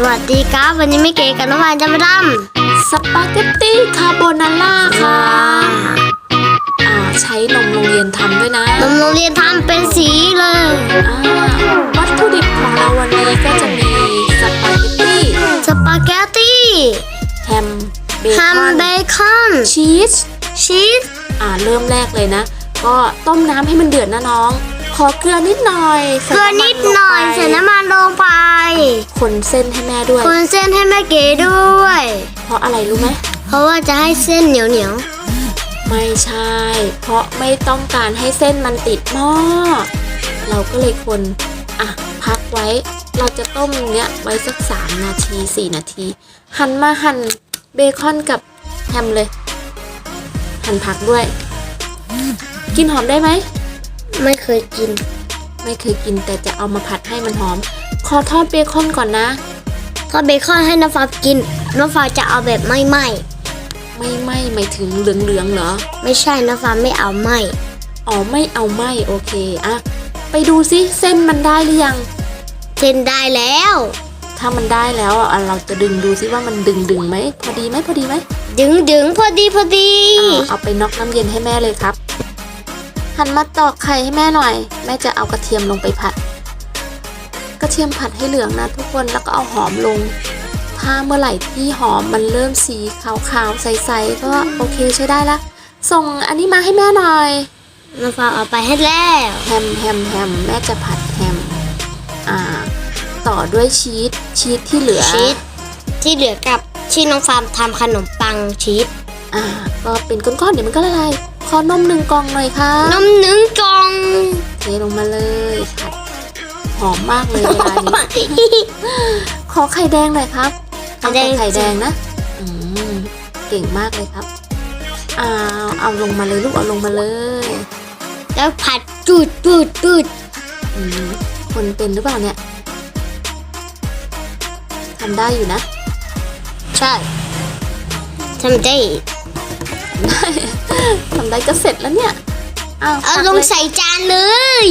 สวัสดีครับวันนี้ไม่เก๋กับน้องวานจะมาทสปาเกตตี้คาโบนาร่าำค่ะอ่าใช้นมโรงเรียนทำด้วยนะนมโรงเรียนทำเป็นสีเลยอ่าวัตถุดิบของเราวันนี้ก็จะมีสปาเกตตี้สปาเกตตี้แฮมเบแฮคมอนเบคอนชีสชีสอ่าเริ่มแรกเลยนะ ก็ต้มน้ำให้มันเดือดนะน้อง ขอเกลือนิดหน่อยเกลือนิดหน่อยใส่น้ำมันลงไป คนเส้นให้แม่ด้วย คนเส้นให้แม่เก๋ด้วย เพราะอะไรรู้ไหมเพราะว่าจะให้เส้นเหนียวเหนียวไม่ใช่ เพราะไม่ต้องการให้เส้นมันติดหม้อเราก็เลยคนอะพักไว้ เราจะต้มเนี้ยไว้สักสามนาทีสี่นาที หั่นมาหั่นเบคอนกับแฮมเลย หั่นผักด้วย กินหอมได้ไหมๆ ไม่เคยกิน ไม่เคยกินแต่จะเอามาผัดให้มันหอม ขอทอดเบคอนก่อนนะถ้าเบคอนให้น้ำฟ้ากิน น้ำฟ้าจะเอาแบบไม่ไหม้ไม่ไหม่ไม่ถึงเหลืองๆเหรอ ไม่ใช่น้ำฟ้าไม่เอาไหม้อ๋อไม่เอาไหม่โอเคอะไปดูซิเส้นมันได้หรือยัง เส้นได้แล้ว ถ้ามันได้แล้วอะเราจะดึงดูซิว่ามันดึงดึงไหมพอดีไหมพอดีไหมดึงดึงๆพอดีพอดีอ่าเอาไปน็อกน้ำเย็นให้แม่เลยครับ หันมาตอกไข่ให้แม่หน่อย แม่จะเอากระเทียมลงไปผัด กระเทียมผัดให้เหลืองนะทุกคนแล้วก็เอาหอมลง ถ้าเมื่อไหร่ที่หอมมันเริ่มสีขาวๆใสๆก็โอเคใช้ได้ละ ส่งอันนี้มาให้แม่หน่อยน้ำฟ้าเอาไปให้แล้วแฮมแฮมแฮมแม่จะผัดแฮมอ่า ต่อด้วยชีสชีสที่เหลือชีสที่เหลือกับที่น้องฟาร์มทำขนมปังชีสอ่าก็เป็นก้อนๆเดี๋ยวมันก็ละลาย ขอนมหนึ่งกล่องหน่อยค่ะนมหนึ่งกล่อง เทลงมาเลยผัดหอมมากเลยเวลานี้ขอไข่แดงหน่อยครับเอาแต่ไข่แดงนะอืมเก่งมากเลยครับอ่าเอาลงมาเลยลูกเอาลงมาเลย แล้วผัดจูดจูดจูดอืมคนเป็นหรือเปล่าเนี่ยทำได้อยู่นะ ใช่ทำได้ ทำได้ก็เสร็จแล้วเนี่ยอ้าวเอาตักลงเลยใส่จานเลย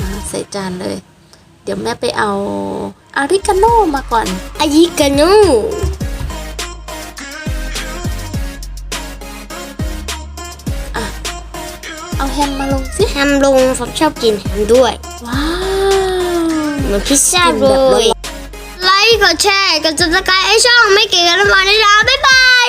อ่าใส่จานเลย เดี๋ยวแม่ไปเอาอาริกาโน่มาก่อน อายิกานูเอาแฮมมาลงสิแฮมลงผมชอบกินแฮมด้วย ว้าวเหมือนพิซซ่ากินเลแบบร้อน ยไลค์กดแชร์กดจับสกายไอช่องไม่เก๋กันแล้วมาได้แล้วบ๊ายบาย